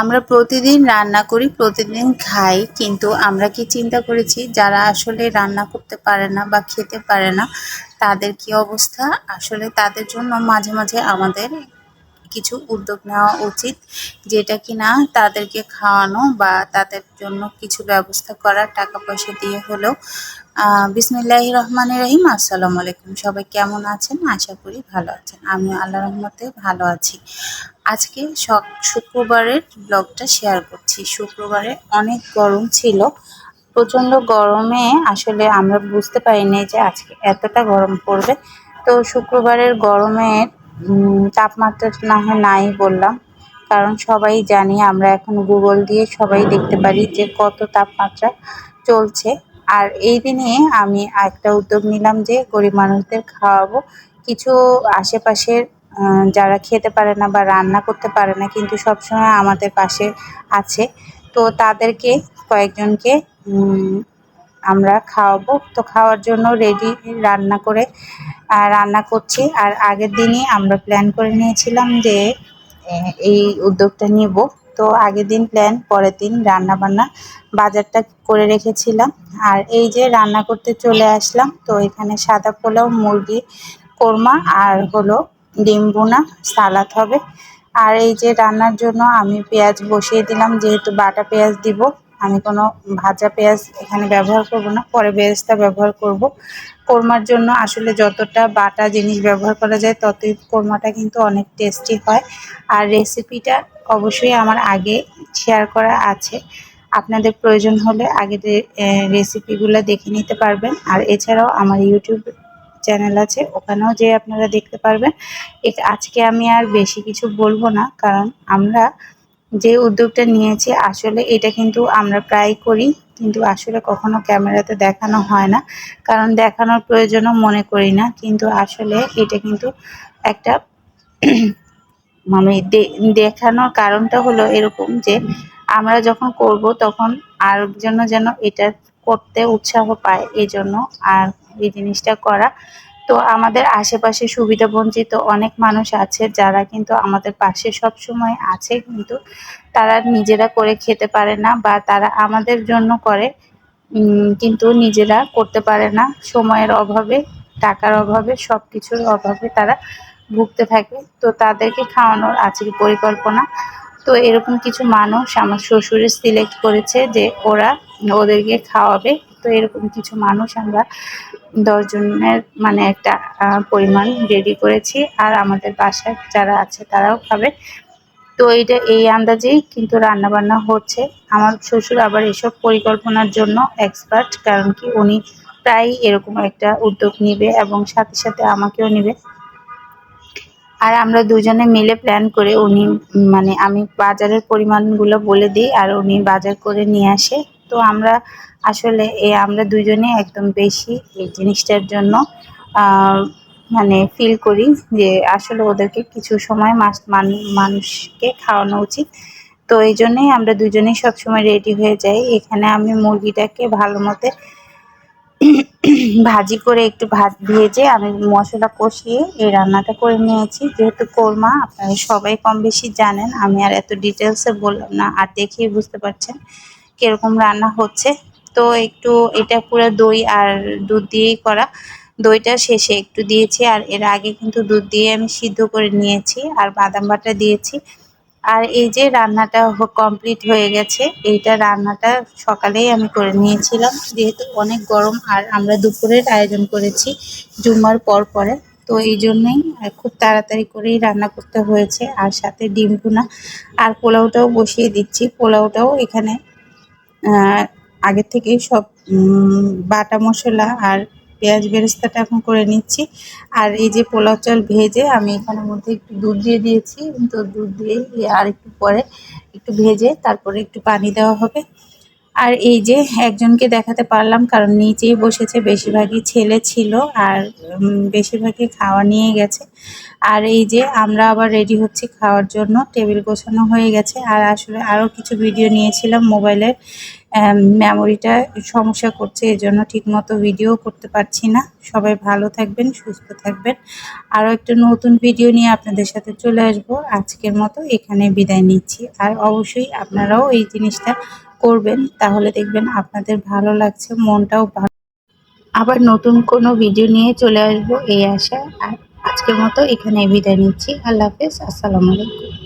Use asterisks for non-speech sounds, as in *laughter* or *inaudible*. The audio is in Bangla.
আমরা প্রতিদিন রান্না করি, প্রতিদিন খাই, কিন্তু আমরা কি চিন্তা করেছি, যারা আসলে রান্না করতে পারে না বা খেতে পারে না, তাদের কি অবস্থা? আসলে তাদের জন্য মাঝে মাঝে আমাদের কিছু উদ্যোগ নেওয়া উচিত, যেটা কিনা তাদেরকে খাওয়ানো বা তাদের জন্য কিছু ব্যবস্থা করা টাকা পয়সা দিয়ে হলেও বিসমিল্লাহ রহমান রহিম, আসসালামু আলাইকুম। সবাই কেমন আছেন? আশা করি ভালো আছেন। আমি আল্লাহ রহমতে ভালো আছি। আজকে সব শুক্রবারের ব্লগটা শেয়ার করছি। শুক্রবারে অনেক গরম ছিল। প্রচণ্ড গরমে আসলে আমরা বুঝতে পারিনি যে আজকে এতটা গরম পড়বে। তো শুক্রবারের গরমের তাপমাত্রা না হয় নাই বললাম। কারণ সবাই জানি, আমরা এখন গুগল দিয়ে সবাই দেখতে পারি যে কত তাপমাত্রা চলছে। আর এই দিনে আমি একটা উদ্যোগ নিলাম যে গরিব মানুষদের খাওয়াবো। কিছু আশেপাশের যারা খেতে পারে না বা রান্না করতে পারে না, কিন্তু সবসময় আমাদের পাশে আছে। তো তাদেরকে, কয়েকজনকে আমরা খাওয়াবো। তো খাওয়ার জন্য রেডি রান্না করে রান্না করছি। আর আগের দিনই আমরা প্ল্যান করে নিয়েছিলাম যে এই উদ্যোগটা নিব। তো আগের দিন প্ল্যান পরের দিন রান্না বান্না বাজারটা করে রেখেছিলাম। আর এই যে রান্না করতে চলে আসলাম, তো এখানে সাদা পোলাও, মুরগি, কোরমা আর হলো ডিম বোনা সালাদ হবে। আর এই যে রান্নার জন্য আমি পেঁয়াজ বসিয়ে দিলাম, যেহেতু বাটা পেঁয়াজ দিব। আমি কোনো ভাজা পেঁয়াজ এখানে ব্যবহার করব না, পরে বেরেস্তা ব্যবহার করব। কোরমার জন্য আসলে যতটা বাটা জিনিস ব্যবহার করা যায় ততই কোরমাটা কিন্তু অনেক টেস্টি হয়। আর রেসিপিটা অবশ্যই আমার আগে শেয়ার করা আছে। আপনাদের প্রয়োজন হলে আগে রেসিপিগুলো দেখে নিতে পারবেন। আর এছাড়াও আমার ইউটিউব চ্যানেল আছে, ওখানেও যে আপনারা দেখতে পারবেন। আজকে আমি আর বেশি কিছু বলব না, কারণ আমরা যে উদ্যোগটা নিয়েছি, আসলে এটা কিন্তু আমরা প্রায় করি, কিন্তু আসলে কখনো ক্যামেরাতে দেখানো হয় না। কারণ দেখানোর প্রয়োজনও মনে করি না, কিন্তু আসলে এটা কিন্তু একটা *clears throat* মানে দেখানোর কারণটা হলো এরকম যে, আমরা যখন করব তখন আর জন্য যেন এটা করতে উৎসাহ পায় এই জন্য আর এই জিনিসটা করা তো আমাদের আশেপাশে সুবিধা বঞ্চিত অনেক মানুষ আছে, যারা কিন্তু আমাদের পাশে সব সময় আছে, কিন্তু তারা নিজেরা করে খেতে পারে না বা তারা আমাদের জন্য করে কিন্তু নিজেরা করতে পারে না। সময়ের অভাবে, টাকার অভাবে সব কিছুর অভাবে তারা ভুগতে থাকে। তো তাদেরকে খাওয়ানোর আজকে পরিকল্পনা। তো এরকম কিছু মানুষ আমার শ্বশুরে সিলেক্ট করেছে যে ওরা ওদেরকে খাওয়াবে। তো এরকম কিছু মানুষ আমরা দশজনের মানে একটা পরিমাণ রেডি করেছি। আর আমাদের বাসায় যারা আছে তারাও খাবে। তো এইটা, এই আন্দাজেই কিন্তু রান্না বান্না হচ্ছে। আমার শ্বশুর আবার এসব পরিকল্পনার জন্য এক্সপার্ট কারণ কি উনি প্রায় এরকম একটা উদ্যোগ নিবে এবং সাথে সাথে আমাকেও নিবে। আর আমরা দুজনে মিলে প্ল্যান করে উনি মানে আমি বাজারের পরিমাণগুলো বলে দিই, আর উনি বাজার করে নিয়ে আসে। তো আমরা আসলে এ, আমরা দুজনে একদম বেশি এই জিনিসটার জন্য মানে ফিল করি যে আসলে ওদেরকে কিছু সময় মাস মানুষকে খাওয়ানো উচিত। তো এই জন্যেই আমরা দুজনেই সবসময় রেডি হয়ে যাই। এখানে আমি মুরগিটাকে ভালো মতে ভাজি করে একটু ভাত ভেজে আমি মশলা কষিয়ে এই রান্নাটা করে নিয়েছি। যেহেতু কোরমা, আপনারা সবাই কম বেশি জানেন, আমি আর এত ডিটেলসে বললাম না, আর দেখেই বুঝতে পারছেন। কীরকম রান্না হচ্ছে। তো একটু এটা পুরো দই আর দুধ দিয়েই করা। দইটা শেষে একটু দিয়েছি আর এর আগে কিন্তু দুধ দিয়ে আমি সিদ্ধ করে নিয়েছি আর বাদাম বাটা দিয়েছি। আর এই যে রান্নাটা কমপ্লিট হয়ে গেছে, এইটা রান্নাটা সকালেই আমি করে নিয়েছিলাম। যেহেতু অনেক গরম আর আমরা দুপুরের আয়োজন করেছি জুম্মার পর পরে, তো এই জন্যই খুব তাড়াতাড়ি করেই রান্না করতে হয়েছে। আর সাথে ডিম ভুনা আর পোলাওটাও বসিয়ে দিচ্ছি। পোলাওটাও এখানে আগে থেকেই সব বাটা মশলা আর পেঁয়াজ বেরেস্তাটা এখন করে নিচ্ছি। আর এই যে পোলাও চাল ভেজে আমি এখানের মধ্যে একটু দুধ দিয়ে দিয়েছি। তো দুধ দিয়ে আর একটু পরে একটু ভেজে তারপরে একটু পানি দেওয়া হবে। আর এই যে একজনকে দেখাতে পারলাম, কারণ নিচেই বসেছে, বেশিরভাগই ছেলে ছিল আর বেশিরভাগই খাওয়া নিয়ে গেছে। আর এই যে আমরা আবার রেডি হচ্ছি খাওয়ার জন্য টেবিল গোছানো হয়ে গেছে। আর আসলে আরও কিছু ভিডিও নিয়েছিলাম মোবাইলের মেমোরিটা সমস্যা করছে এই জন্য ঠিকমতো ভিডিও করতে পারছি না। সবাই ভালো থাকবেন, সুস্থ থাকবেন। আরও একটা নতুন ভিডিও নিয়ে আপনাদের সাথে চলে আসব। আজকের মতো এখানে বিদায় নিচ্ছি। আর অবশ্যই আপনারাও এই জিনিসটা করবেন, তাহলে দেখবেন আপনাদের ভালো লাগছে, মনটাও ভালো আবার নতুন কোনো ভিডিও নিয়ে চলে আসব, এই আশা আর আজকের মতো এখানে বিদায় নিচ্ছি। আল্লাহ হাফেজ, আসসালামু আলাইকুম।